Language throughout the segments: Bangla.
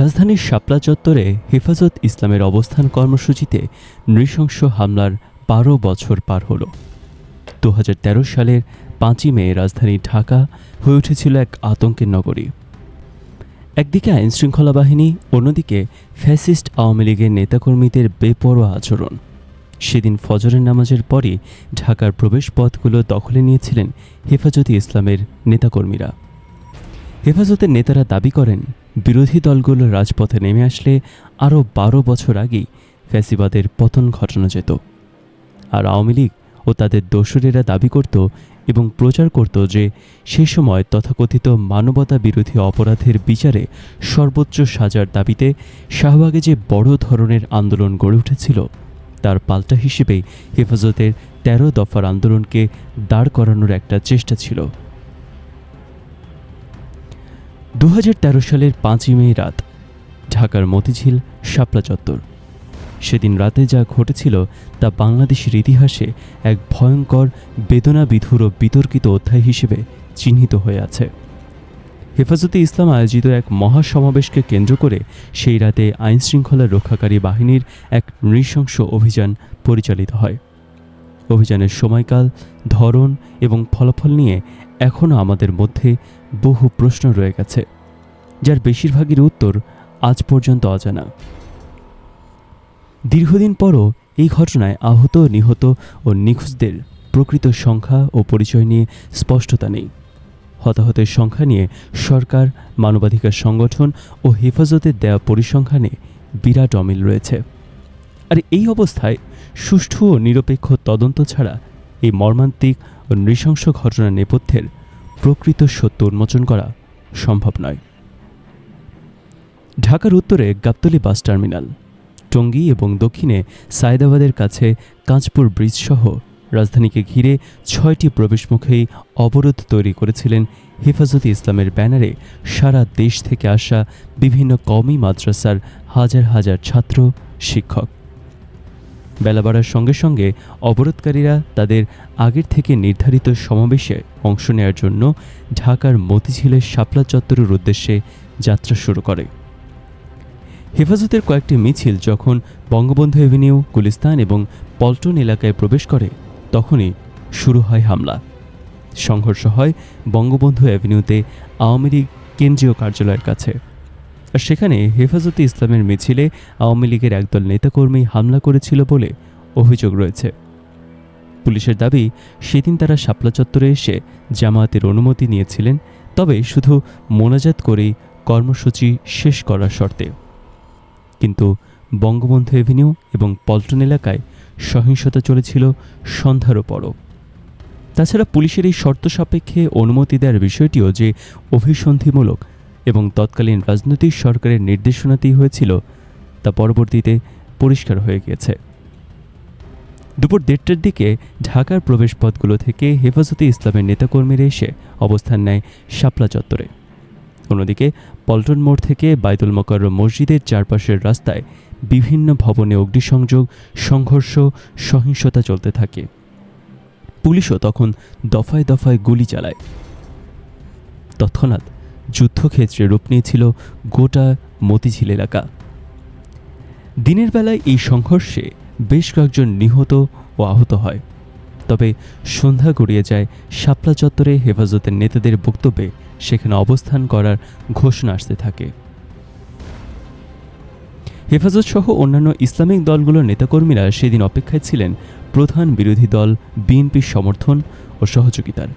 রাজধানীর শাপলা চত্বরে হেফাজত ইসলামের অবস্থান কর্মসূচিতে নৃশংস হামলার বারো বছর পার হল। দু হাজার তেরো সালের পাঁচই মে রাজধানী ঢাকা হয়ে উঠেছিল এক আতঙ্কের নগরী। একদিকে আইনশৃঙ্খলা বাহিনী, অন্যদিকে ফ্যাসিস্ট আওয়ামী লীগের নেতাকর্মীদের বেপরোয়া আচরণ। সেদিন ফজরের নামাজের পরই ঢাকার প্রবেশপথগুলো দখলে নিয়েছিলেন হেফাজতে ইসলামের নেতাকর্মীরা। হেফাজতের নেতারা দাবি করেন বিরোধী দলগুলো রাজপথে নেমে আসলে আরও বারো বছর আগেই ফ্যাসিবাদের পতন ঘটানো যেত। আর আওয়ামী লীগ ও তাদের দোসরেরা দাবি করত এবং প্রচার করত যে সে সময় তথাকথিত মানবতা বিরোধী অপরাধের বিচারে সর্বোচ্চ সাজার দাবিতে শাহবাগে যে বড় ধরনের আন্দোলন গড়ে উঠেছিল, তার পাল্টা হিসেবেই হেফাজতের তেরো দফার আন্দোলনকে দাঁড় করানোর একটা চেষ্টা ছিল। দু হাজার তেরো সালের পাঁচই মে রাত, ঢাকার মতিঝিল, শাপলা চত্বর। সেদিন রাতে যা ঘটেছিল তা বাংলাদেশের ইতিহাসে এক ভয়ঙ্কর বেদনা বিধুর ও বিতর্কিত অধ্যায় হিসেবে চিহ্নিত হয়ে আছে। হেফাজতে ইসলাম আয়োজিত এক মহাসমাবেশকে কেন্দ্র করে সেই রাতে আইনশৃঙ্খলা রক্ষাকারী বাহিনীর এক নৃশংস অভিযান পরিচালিত হয়। অভিযানের সময়কাল, ধরন এবং ফলাফল নিয়ে এখনও আমাদের মধ্যে বহু প্রশ্ন রয়ে গেছে, যার বেশিরভাগের উত্তর আজ পর্যন্ত অজানা। দীর্ঘদিন পরও এই ঘটনায় আহত, নিহত ও নিখোঁজদের প্রকৃত সংখ্যা ও পরিচয় নিয়ে স্পষ্টতা নেই। হতাহতের সংখ্যা নিয়ে সরকার, মানবাধিকার সংগঠন ও হেফাজতের দেওয়া পরিসংখ্যানে বিরাট অমিল রয়েছে। আর এই অবস্থায় সুষ্ঠু ও নিরপেক্ষ তদন্ত ছাড়া এই মর্মান্তিক ও নৃশংস ঘটনার নেপথ্যের প্রকৃত সত্য উন্মোচন করা সম্ভব নয়। ঢাকার উত্তরে গাবতলী বাস টার্মিনাল, টঙ্গী এবং দক্ষিণে সায়দাবাদের কাছে কাঁচপুর ব্রিজ সহ রাজধানীকে ঘিরে ছয়টি প্রবেশমুখেই অবরোধ তৈরি করেছিলেন হেফাজতে ইসলামের ব্যানারে সারা দেশ থেকে আসা বিভিন্ন কওমি মাদ্রাসার হাজার হাজার ছাত্র, শিক্ষক। বেলা বাড়ার সঙ্গে সঙ্গে অবরোধকারীরা তাদের আগের থেকে নির্ধারিত সমাবেশে অংশ নেওয়ার জন্য ঢাকার মতিঝিলের শাপলা চত্বরের উদ্দেশ্যে যাত্রা শুরু করে। হেফাজতের কয়েকটি মিছিল যখন বঙ্গবন্ধু এভিনিউ, গুলিস্তান এবং পল্টন এলাকায় প্রবেশ করে, তখনই শুরু হয় হামলা। সংঘর্ষ হয় বঙ্গবন্ধু অ্যাভিনিউতে আওয়ামী লীগ কেন্দ্রীয় কার্যালয়ের কাছে। সেখানে হেফাজতে ইসলামের মিছিলে আওয়ামী লীগের একদল নেতাকর্মী হামলা করেছিল বলে অভিযোগ রয়েছে। পুলিশের দাবি, সেদিন তারা শাপলা চত্বরে এসে জামায়াতের অনুমতি নিয়েছিলেন, তবে শুধু মোনাজাত করেই কর্মসূচি শেষ করার শর্তে। কিন্তু বঙ্গবন্ধু এভিনিউ এবং পল্টন এলাকায় সহিংসতা চলেছিল সন্ধ্যারও পরও। তাছাড়া পুলিশের এই শর্ত সাপেক্ষে অনুমতি দেওয়ার বিষয়টিও যে অভিসন্ধিমূলক এবং তৎকালীন রাজনৈতিক সরকারের নির্দেশনাতেই হয়েছিল, তা পরবর্তীতে পরিষ্কার হয়ে গিয়েছে। দুপুর দেড়টার দিকে ঢাকার প্রবেশপথগুলো থেকে হেফাজতে ইসলামের নেতাকর্মীরা এসে অবস্থান নেয় শাপলা চত্বরে। অন্যদিকে পল্টন মোড় থেকে বাইতুল মকরম মসজিদের চারপাশের রাস্তায় বিভিন্ন ভবনে অগ্নিসংযোগ, সংঘর্ষ, সহিংসতা চলতে থাকে। পুলিশও তখন দফায় দফায় গুলি চালায়। তৎক্ষণাৎ যুদ্ধক্ষেত্রে রূপ নিয়েছিল গোটা মতিঝিল এলাকা। দিনের বেলায় এই সংঘর্ষে বেশ কয়েকজন নিহত ও আহত হয়। তবে সন্ধ্যা গড়িয়ে যায় শাপলা চত্বরে হেফাজতের নেতাদের বক্তব্যে সেখানে অবস্থান করার ঘোষণা আসতে থাকে। হেফাজত সহ অন্যান্য ইসলামিক দলগুলোর নেতাকর্মীরা সেদিন অপেক্ষায় ছিলেন প্রধান বিরোধী দল বিএনপির সমর্থন ও সহযোগিতার।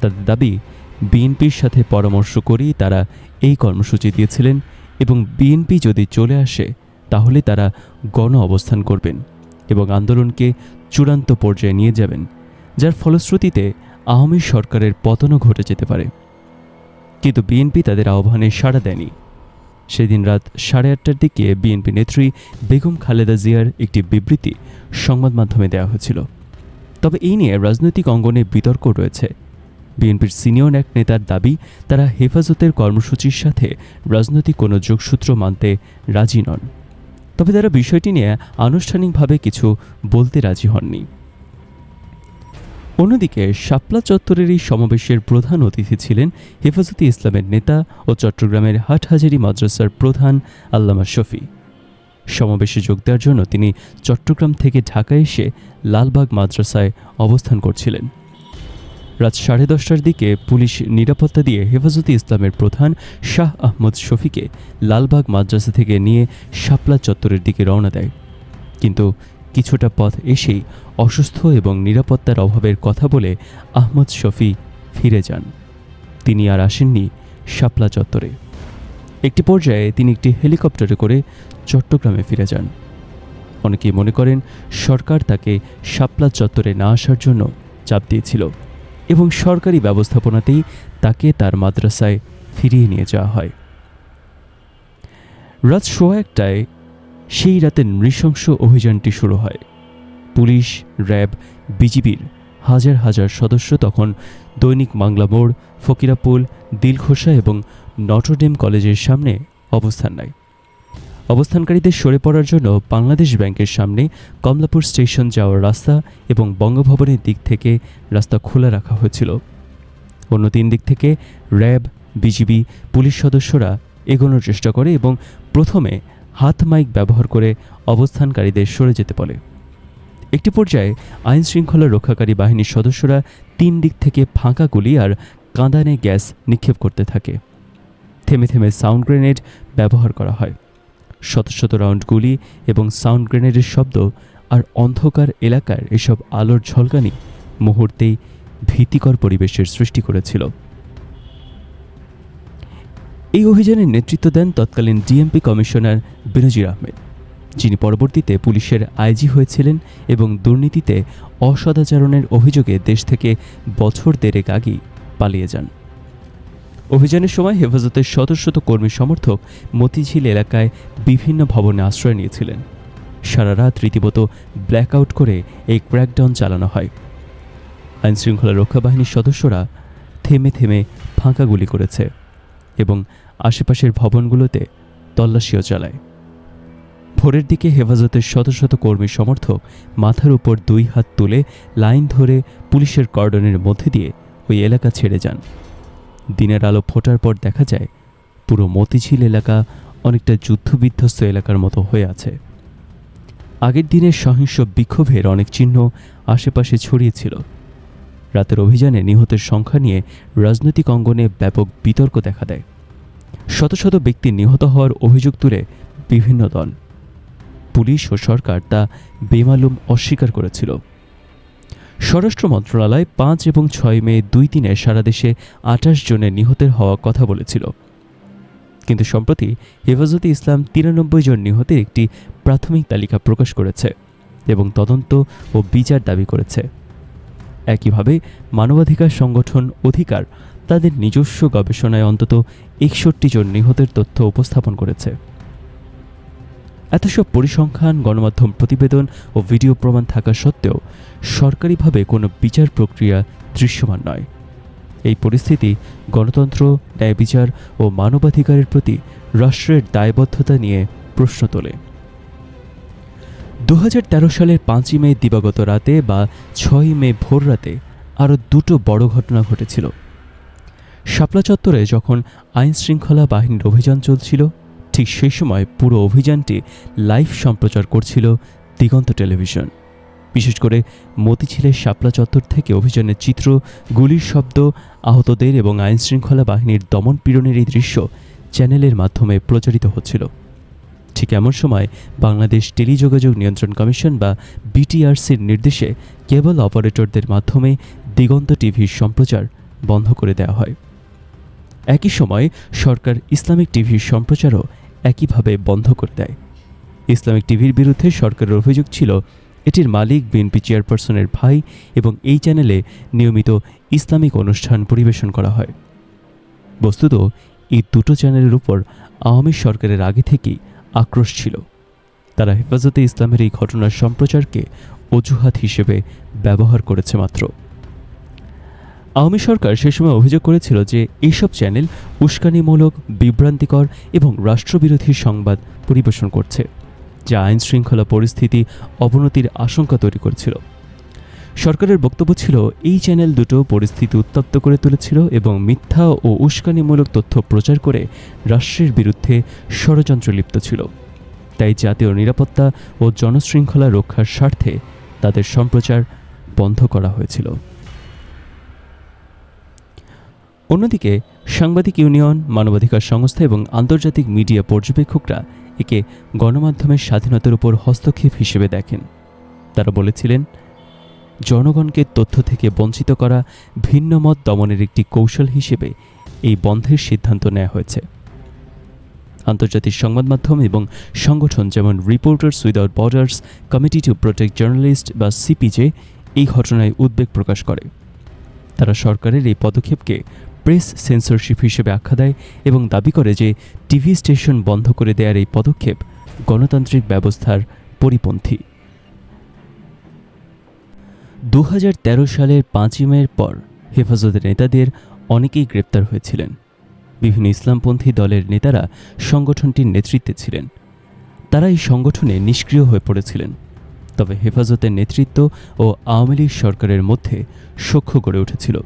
তাদের দাবি বিএনপির সাথে পরামর্শ করেই তারা এই কর্মসূচি দিয়েছিলেন এবং বিএনপি যদি চলে আসে, তাহলে তারা গণ অবস্থান করবেন এবং আন্দোলনকে চূড়ান্ত পর্যায়ে নিয়ে যাবেন, যার ফলশ্রুতিতে আওয়ামী সরকারের পতনও ঘটে যেতে পারে। কিন্তু বিএনপি তাদের আহ্বানে সাড়া দেয়নি। সেদিন রাত সাড়ে আটটার দিকে বিএনপি নেত্রী বেগম খালেদা জিয়ার একটি বিবৃতি সংবাদ মাধ্যমে দেওয়া হয়েছিল। তবে এই নিয়ে রাজনৈতিক অঙ্গনে বিতর্ক রয়েছে। বিএনপির সিনিয়র এক নেতার দাবি, তারা হেফাজতের কর্মসূচির সাথে রাজনৈতিক কোনো যোগসূত্র মানতে রাজি নন। তবে তারা বিষয়টি নিয়ে আনুষ্ঠানিকভাবে কিছু বলতে রাজি হননি। অন্যদিকে, শাপলা চত্বরের এই সমাবেশের প্রধান অতিথি ছিলেন হেফাজতে ইসলামের নেতা ও চট্টগ্রামের হাটহাজারী মাদ্রাসার প্রধান আল্লামা শফি। সমাবেশে যোগ দেওয়ার জন্য তিনি চট্টগ্রাম থেকে ঢাকা এসে লালবাগ মাদ্রাসায় অবস্থান করছিলেন। রাত সাড়ে দশটার দিকে পুলিশ নিরাপত্তা দিয়ে হেফাজতে ইসলামের প্রধান শাহ আহমদ শফিকে লালবাগ মাদ্রাসা থেকে নিয়ে শাপলা চত্বরের দিকে রওনা দেয়। কিন্তু কিছুটা পথ এসেই অসুস্থ এবং নিরাপত্তার অভাবের কথা বলে আহমদ শফি ফিরে যান। তিনি আর আসেননি শাপলা চত্বরে। একটি পর্যায়ে তিনি একটি হেলিকপ্টারে করে চট্টগ্রামে ফিরে যান। অনেকেই মনে করেন সরকার তাকে শাপলা চত্বরে না আসার জন্য চাপ দিয়েছিল। এবং সরকারি ব্যবস্থাপনাতেই তাকে তার মাদ্রাসায় ফিরিয়ে নিয়ে যাওয়া হয়। রাত সোয়া একটায় সেই রাতে নৃশংস অভিযানটি শুরু হয়। পুলিশ, র্যাব, বিজিবির হাজার হাজার সদস্য তখন দৈনিক বাংলা মোড়, ফকিরাপুল, দিলখোসা এবং নটরডেম কলেজের সামনে অবস্থান নেয়। অবস্থানকারীদের সরে পড়ার জন্য বাংলাদেশ ব্যাংকের সামনে কমলাপুর স্টেশন যাওয়ার রাস্তা এবং বঙ্গভবনের দিক থেকে রাস্তা খোলা রাখা হয়েছিল। অন্য তিন দিক থেকে র্যাব, বিজিবি, পুলিশ সদস্যরা এগোনোর চেষ্টা করে এবং প্রথমে হাত মাইক ব্যবহার করে অবস্থানকারীদের সরে যেতে বলে। একটি পর্যায়ে আইন শৃঙ্খলা রক্ষাকারী বাহিনীর সদস্যরা তিন দিক থেকে ফাঁকা গুলি আর কাঁদানে গ্যাস নিক্ষেপ করতে থাকে। থেমে থেমে সাউন্ড গ্রেনেড ব্যবহার করা হয়। শত শত রাউন্ড গুলি এবং সাউন্ড গ্রেনেডের শব্দ আর অন্ধকার এলাকার এসব আলোর ঝলকানি মুহূর্তেই ভীতিকর পরিবেশের সৃষ্টি করেছিল। এই অভিযানের নেতৃত্ব দেন তৎকালীন ডিএমপি কমিশনার বেনজির আহমেদ, যিনি পরবর্তীতে পুলিশের আইজি হয়েছিলেন এবং দুর্নীতিতে অসদাচরণের অভিযোগে দেশ থেকে বছর দেড়েক আগেই পালিয়ে যান। অভিযানের সময় হেফাজতের শত শত কর্মী সমর্থক মতিঝিল এলাকায় বিভিন্ন ভবনে আশ্রয় নিয়েছিলেন। সারা রাত রীতিমতো ব্ল্যাকআউট করে এই ক্র্যাকডাউন চালানো হয়। আইনশৃঙ্খলা রক্ষা বাহিনীর সদস্যরা থেমে থেমে ফাঁকা গুলি করেছে এবং আশেপাশের ভবনগুলোতে তল্লাশিও চালায়। ভোরের দিকে হেফাজতের শত শত কর্মী সমর্থক মাথার উপর দুই হাত তুলে লাইন ধরে পুলিশের কর্ডনের মধ্যে দিয়ে ওই এলাকা ছেড়ে যান। দিনের আলো ফোটার পর দেখা যায়, পুরো মতিঝিল এলাকা অনেকটা যুদ্ধবিধ্বস্ত এলাকার মতো হয়ে আছে। আগের দিনের সহিংস বিক্ষোভের অনেক চিহ্ন আশেপাশে ছড়িয়েছিল রাতের অভিযানে নিহতের সংখ্যা নিয়ে রাজনৈতিক অঙ্গনে ব্যাপক বিতর্ক দেখা দেয়। শত শত ব্যক্তি নিহত হওয়ার অভিযোগ তুলে বিভিন্ন দল। পুলিশ ও সরকার তা বেমালুম অস্বীকার করেছিল। স্বরাষ্ট্র মন্ত্রণালয় পাঁচ এবং ছয় মে দুই দিনে সারা দেশে আঠাশ জনের নিহতের হওয়া কথা বলেছিল। কিন্তু সম্প্রতি হেফাজতে ইসলাম তিরানব্বই জন নিহতের একটি প্রাথমিক তালিকা প্রকাশ করেছে এবং তদন্ত ও বিচার দাবি করেছে। একইভাবে মানবাধিকার সংগঠন অধিকার তাদের নিজস্ব গবেষণায় অন্তত একষট্টি জন নিহতের তথ্য উপস্থাপন করেছে। এত সব পরিসংখ্যান, গণমাধ্যম, প্রতিবেদন ও ভিডিও প্রমাণ থাকা সত্ত্বেও সরকারিভাবে কোনো বিচার প্রক্রিয়া দৃশ্যমান নয়। এই পরিস্থিতি গণতন্ত্র, ন্যায় বিচার ও মানবাধিকারের প্রতি রাষ্ট্রের দায়বদ্ধতা নিয়ে প্রশ্ন তোলে। দু হাজার তেরো সালের পাঁচই মে দিবাগত রাতে বা ছয়ই মে ভোর রাতে আরও দুটো বড় ঘটনা ঘটেছিল। শাপলা চত্বরে যখন আইন শৃঙ্খলা বাহিনীর অভিযান চলছিল ঠিক সেই সময় পুরো অভিযানটি লাইভ সম্প্রচার করছিল দিগন্ত টেলিভিশন। বিশেষ করে মতিঝিলের শাপলা চত্বর থেকে অভিযানের চিত্র, গুলির শব্দ, আহতদের এবং আইনশৃঙ্খলা বাহিনীর দমন পীড়নের এই দৃশ্য চ্যানেলের মাধ্যমে প্রচারিত হচ্ছিল। ঠিক এমন সময় বাংলাদেশ টেলিযোগাযোগ নিয়ন্ত্রণ কমিশন বা বিটিআরসির নির্দেশে কেবল অপারেটরদের মাধ্যমে দিগন্ত টিভির সম্প্রচার বন্ধ করে দেওয়া হয়। একই সময় সরকার ইসলামিক টিভির সম্প্রচারও একইভাবে বন্ধ করে দেয়। ইসলামিক টিভির বিরুদ্ধে সরকারের অভিযোগ ছিল, এটির মালিক বিএনপি চেয়ারপারসনের ভাই এবং এই চ্যানেলে নিয়মিত ইসলামিক অনুষ্ঠান পরিবেশন করা হয়। বস্তুত, এই দুটো চ্যানেলের উপর আওয়ামী সরকারের আগে থেকেই আক্রোশ ছিল। তারা হেফাজতে ইসলামের এই ঘটনার সম্প্রচারকে অজুহাত হিসেবে ব্যবহার করেছে মাত্র। আওয়ামী সরকার সে সময় অভিযোগ করেছিল যে এইসব চ্যানেল উস্কানিমূলক, বিভ্রান্তিকর এবং রাষ্ট্রবিরোধী সংবাদ পরিবেশন করছে, যা আইন শৃঙ্খলা পরিস্থিতি অবনতির আশঙ্কা তৈরি করেছিল। সরকারের বক্তব্য ছিল, এই চ্যানেল দুটো পরিস্থিতি উত্তপ্ত করে তুলেছিল এবং মিথ্যা ও উস্কানিমূলক তথ্য প্রচার করে রাষ্ট্রের বিরুদ্ধে ষড়যন্ত্র লিপ্ত ছিল। তাই জাতীয় নিরাপত্তা ও জনশৃঙ্খলা রক্ষার স্বার্থে তাদের সম্প্রচার বন্ধ করা হয়েছিল। অন্যদিকে, সাংবাদিক ইউনিয়ন, মানবাধিকার সংস্থা এবং আন্তর্জাতিক মিডিয়া পর্যবেক্ষকরা একে গণমাধ্যমের স্বাধীনতার উপর হস্তক্ষেপ হিসেবে দেখেন। তারা বলেছিলেন, জনগণকে তথ্য থেকে বঞ্চিত করা ভিন্ন মত দমনের একটি কৌশল হিসেবে এই বন্ধের সিদ্ধান্ত নেওয়া হয়েছে। আন্তর্জাতিক সংবাদ মাধ্যম এবং সংগঠন যেমন reporters without borders committee to protect journalist বা সিপিজে এই ঘটনায় উদ্বেগ প্রকাশ করে। তারা সরকারের এই পদক্ষেপকে প্রেস সেন্সরশিপ হিসেবে আখ্যা দেয় এবং দাবি করে যে টিভি স্টেশন বন্ধ করে দেওয়ার এই পদক্ষেপ গণতান্ত্রিক ব্যবস্থার পরিপন্থী। দু হাজার তেরো সালের পাঁচই মের পর হেফাজতের নেতাদের অনেকেই গ্রেপ্তার হয়েছিলেন। বিভিন্ন ইসলামপন্থী দলের নেতারা সংগঠনটির নেতৃত্বে ছিলেন। তারা এই সংগঠনে নিষ্ক্রিয় হয়ে পড়েছিলেন। তবে হেফাজতের নেতৃত্ব ও আওয়ামী লীগ সরকারের মধ্যে সখ্য গড়ে উঠেছিল।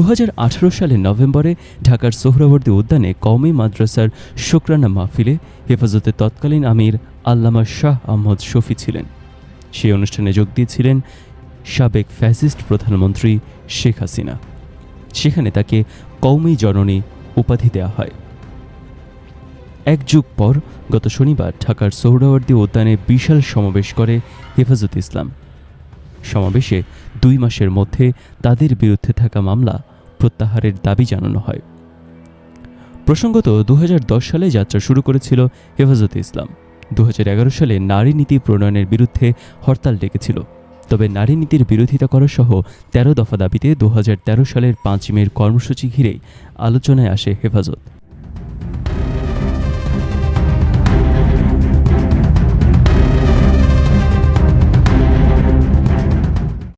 দুহাজার আঠারো সালের নভেম্বরে ঢাকার সোহরাবর্দী উদ্যানে কওমি মাদ্রাসার শুক্রানা মাহফিলে হেফাজতের তৎকালীন আমির আল্লামা শাহ আহমদ শফি ছিলেন। সেই অনুষ্ঠানে যোগ দিয়েছিলেন সাবেক ফ্যাসিস্ট প্রধানমন্ত্রী শেখ হাসিনা। সেখানে তাকে কওমি জননী উপাধি দেওয়া হয়। এক যুগ পর গত শনিবার ঢাকার সৌরাবর্দী উদ্যানে বিশাল সমাবেশ করে হেফাজত ইসলাম। সমাবেশে দুই মাসের মধ্যে তাদের বিরুদ্ধে থাকা মামলা প্রত্যাহারের দাবি জানানো হয়। প্রসঙ্গত দু হাজার দশ সালে যাত্রা শুরু করেছিল হেফাজতে ইসলাম। দু হাজার এগারো সালে নারী নীতি প্রণয়নের বিরুদ্ধে হরতাল ডেকেছিল। তবে নারী নীতির বিরোধিতা করা সহ তেরো দফা দাবিতে দু হাজার তেরো সালের পাঁচ মের কর্মসূচি ঘিরে আলোচনায় আসে হেফাজত।